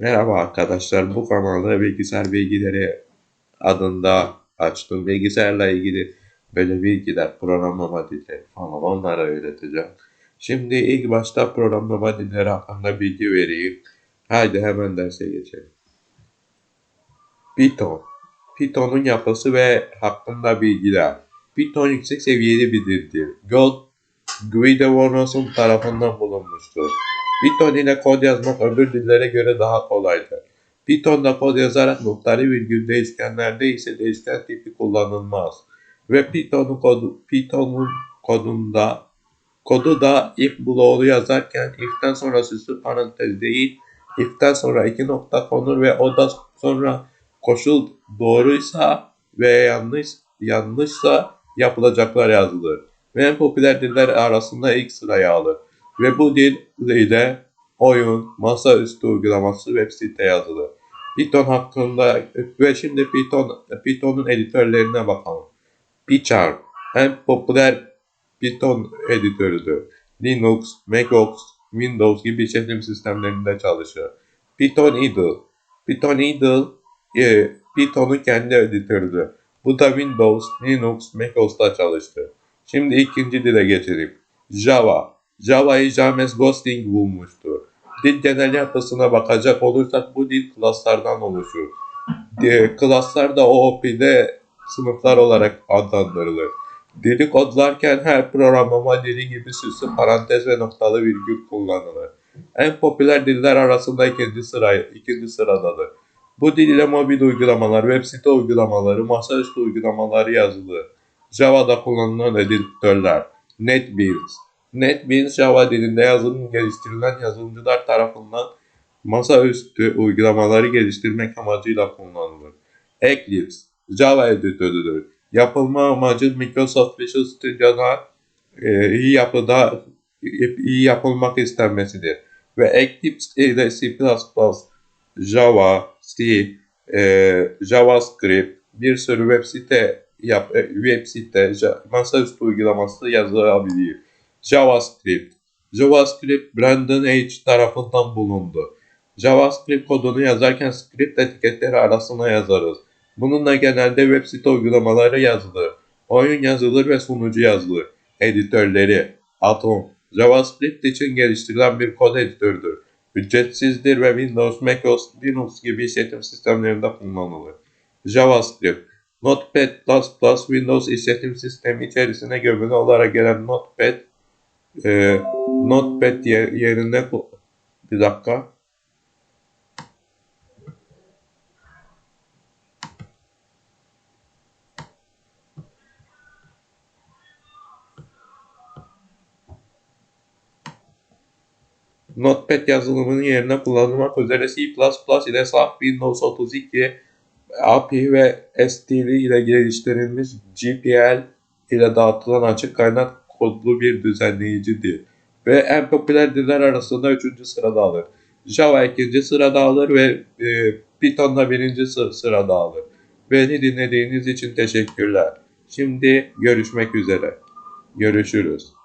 Merhaba arkadaşlar, bu kanalı bilgisayar bilgileri adında açtım. Bilgisayarla ilgili böyle bilgiler, programlama dilleri falan onları öğreteceğim. Şimdi ilk başta programlama dilleri hakkında bilgi vereyim. Haydi hemen derse geçelim. Python. Python'un yapısı ve hakkında bilgiler. Python yüksek seviyeli bir dildir. Gold Guido Warnos'un tarafından bulunmuştur. Python ile kod yazmak öbür dillere göre daha kolaydır. Python'da kod yazarak muhtari virgül değişkenlerde ise değişken tipi kullanılmaz. Ve Python'un kodu, Python'un kodunda kodu da if bloğu yazarken if'ten sonra süslü parantez değil, if'ten sonra iki nokta konur ve o da sonra koşul doğruysa ve yanlış yanlışsa yapılacaklar yazılır. Ve en popüler diller arasında ilk sırayı alır. Ve bu dil ile oyun, masaüstü uygulaması web site yazılır. Python hakkında ve şimdi Python Python'un editörlerine bakalım. PyCharm en popüler Python editörüdür. Linux, macOS, Windows gibi işletim sistemlerinde çalışır. Python Idle Python Idle e, Python'un kendi editörüdür. Bu da Windows, Linux, macOS'ta çalıştı. Şimdi ikinci dile geçelim. Java Java'yı James Gosling bulmuştur. Dil genel yapısına bakacak olursak bu dil klaslardan oluşur. Klaslar da OOP'de sınıflar olarak adlandırılır. Dili kodlarken her programlama dili gibi süslü parantez ve noktalı virgül kullanılır. En popüler diller arasında ikinci, sıra, ikinci sıradadır. Bu dil ile mobil uygulamalar, web site uygulamaları, masaüstü uygulamaları yazılır. Java'da kullanılan editörler. NetBeans NetBeans Java dilinde yazılım geliştirilen yazılımcılar tarafından masaüstü uygulamaları geliştirmek amacıyla kullanılır. Eclipse Java editörüdür. Yapılma amacı Microsoft Visual Studio'da e, iyi yapıda iyi yapılmak istenmesidir. Ve Eclipse ile C++, Java, C, e, JavaScript, bir sürü web site yap, e, web site, masaüstü uygulaması yazılabilir. JavaScript JavaScript Brandon H. tarafından bulundu. JavaScript kodunu yazarken script etiketleri arasına yazarız. Bununla genelde web site uygulamaları yazılır. Oyun yazılır ve sunucu yazılır. Editörleri Atom JavaScript için geliştirilen bir kod editörüdür. Ücretsizdir ve Windows, macOS, Linux gibi işletim sistemlerinde kullanılır. JavaScript Notepad++ Windows işletim sistemi içerisine gömülü olarak gelen Notepad e, Notepad yer, yerine bir dakika. Notepad yazılımının yerine kullanılmak üzere C++ ile saf Windows 32 API ve STL ile geliştirilmiş GPL ile dağıtılan açık kaynak kodlu bir düzenleyicidir. Ve en popüler diller arasında 3. sırada alır. Java 2. sırada alır ve e, Python da 1. sırada alır. Beni dinlediğiniz için teşekkürler. Şimdi görüşmek üzere. Görüşürüz.